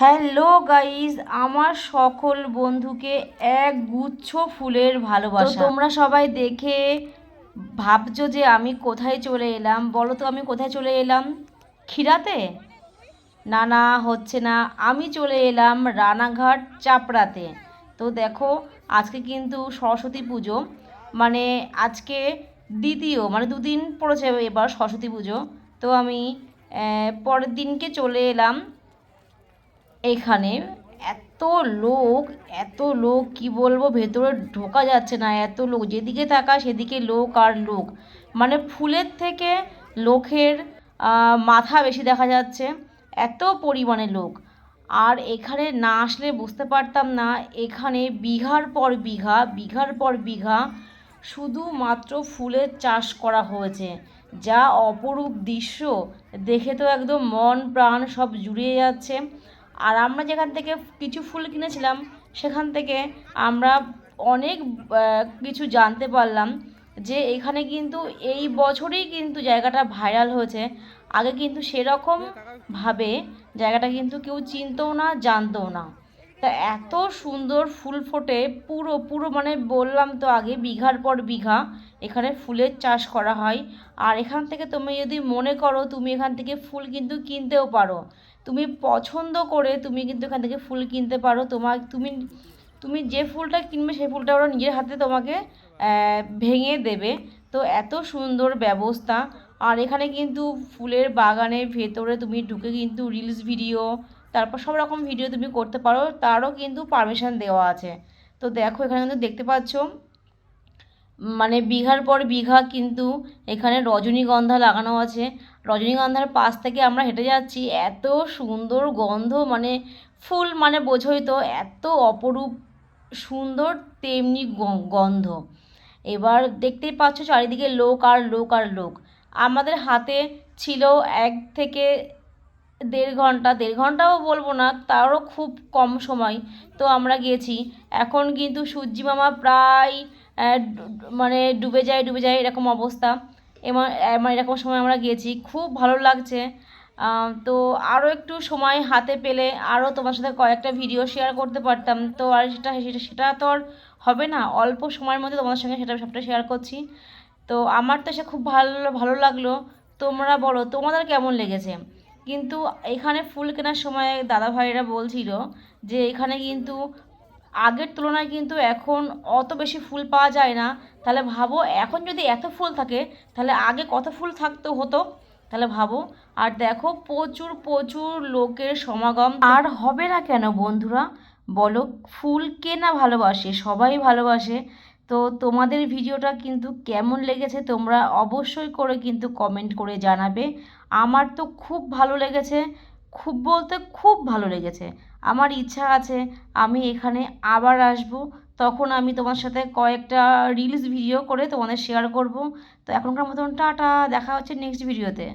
Hello guys আমার সকল বন্ধুকে এক গুচ্ছ ফুলের ভালোবাসা। তোমরা সবাই দেখে ভাবছ যে আমি কোথায় চলে এলাম? বলো তো আমি কোথায় চলে এলাম? ক্ষীরাতে? না না, হচ্ছে না। আমি চলে এলাম রানাঘাট চাপড়াতে। তো দেখো, আজকে কিন্তু সরস্বতী পুজো। মানে আজকে দ্বিতীয় মানে দুদিন পড়েছে এবার সরস্বতী পুজো। তো আমি পরের দিনকে চলে এলাম এখানে এত লোক এত লোক, কি বলব? ভেতরে ঢোকা যাচ্ছে না। এত লোক, যেদিকে তাকা সেদিকে লোক আর লোক। মানে ফুলের থেকে লোকের মাথা বেশি দেখা যাচ্ছে। এত পরিমাণে লোক। আর এখানে না আসলে বুঝতে পারতাম না, এখানে বিঘার পর বিঘা, বিঘার পর বিঘা শুধুমাত্র ফুলের চাষ করা হয়েছে। যা অপরূপ দৃশ্য। দেখে তো একদম মন প্রাণ সব জুড়িয়ে যাচ্ছে। আর আমরা যেখান থেকে কিছু ফুল কিনেছিলাম, সেখান থেকে আমরা অনেক কিছু জানতে পারলাম যে এখানে কিন্তু এই বছরেই কিন্তু জায়গাটা ভাইরাল হয়েছে। আগে কিন্তু সেরকম ভাবে জায়গাটা কিন্তু কেউ চিনতও না, জানতও না। তা এত সুন্দর ফুল ফোটে, পুরো পুরো মানে বললাম তো আগে, বিঘার পর বিঘা এখানে ফুলের চাষ করা হয়। আর এখান থেকে তুমি যদি মনে করো তুমি এখান থেকে ফুল কিন্তু কিনতেও পারো। তুমি পছন্দ করে তুমি কিন্তু এখান থেকে ফুল কিনতে পারো। তোমার তুমি তুমি যে ফুলটা কিনবে সেই ফুলটা ওরা নিজের হাতে তোমাকে ভেঙে দেবে। তো এত সুন্দর ব্যবস্থা। আর এখানে কিন্তু ফুলের বাগানের ভেতরে তুমি ঢুকে কিন্তু রিলস ভিডিও তারপর সব রকম ভিডিও তুমি করতে পারো। তারও কিন্তু পারমিশন দেওয়া আছে। তো দেখো এখানে কিন্তু দেখতে পাচ্ছ মানে বিঘার পর বিঘা কিন্তু এখানে রজনীগন্ধা লাগানো আছে। রজনীগন্ধার পাশ থেকে আমরা হেঁটে যাচ্ছি, এত সুন্দর গন্ধ মানে ফুল মানে বোঝোই তো এত অপরূপ সুন্দর তেমনি গন্ধ। এবার দেখতেই পাচ্ছ চারিদিকে লোক আর লোক আর লোক। আমাদের হাতে ছিল এক থেকে দেড় ঘণ্টা, দেড় ঘন্টাও বলব না, তারও খুব কম সময়। তো আমরা গেছি। এখন কিন্তু সূর্যি মামা প্রায় মানে ডুবে যায় ডুবে যায় এরকম অবস্থা। এবং মানে এরকম সময় আমরা গেছি খুব ভালো লাগছে। তো আরও একটু সময় হাতে পেলে আরও তোমার সাথে কয়েকটা ভিডিও শেয়ার করতে পারতাম। তো আর সেটা সেটা সেটা তো আর হবে না। অল্প সময়ের মধ্যে তোমাদের সঙ্গে সেটা সবটা শেয়ার করছি। তো আমার তো সে খুব ভালো ভালো লাগল। তোমরা বলো, তোমাদের কেমন লেগেছে? কিন্তু এখানে ফুল কেনার সময় দাদা ভাইরা বলছিল যে এখানে কিন্তু আগের তুলনায় কিন্তু এখন অত বেশি ফুল পাওয়া যায় না। তাহলে ভাবো, এখন যদি এত ফুল থাকে, তাহলে আগে কত ফুল থাকতো, হতো? তাহলে ভাবো। আর দেখো, প্রচুর প্রচুর লোকের সমাগম। আর হবে না কেন বন্ধুরা? বলো, ফুল কে না ভালোবাসে? সবাই ভালোবাসে। তো তোমাদের ভিডিওটা কিন্তু কেমন লেগেছে তোমরা অবশ্যই করে কিন্তু কমেন্ট করে জানাবে। আমার তো খুব ভালো লেগেছে। খুব বলতে খুব ভালো লেগেছে। আমার ইচ্ছা আছে আমি এখানে আবার আসব। তখন আমি তোমার সাথে কয়েকটা রিলস ভিডিও করে তোমাদের শেয়ার করব। তো এখনকার মতন টাটা, দেখা হচ্ছে নেক্সট ভিডিওতে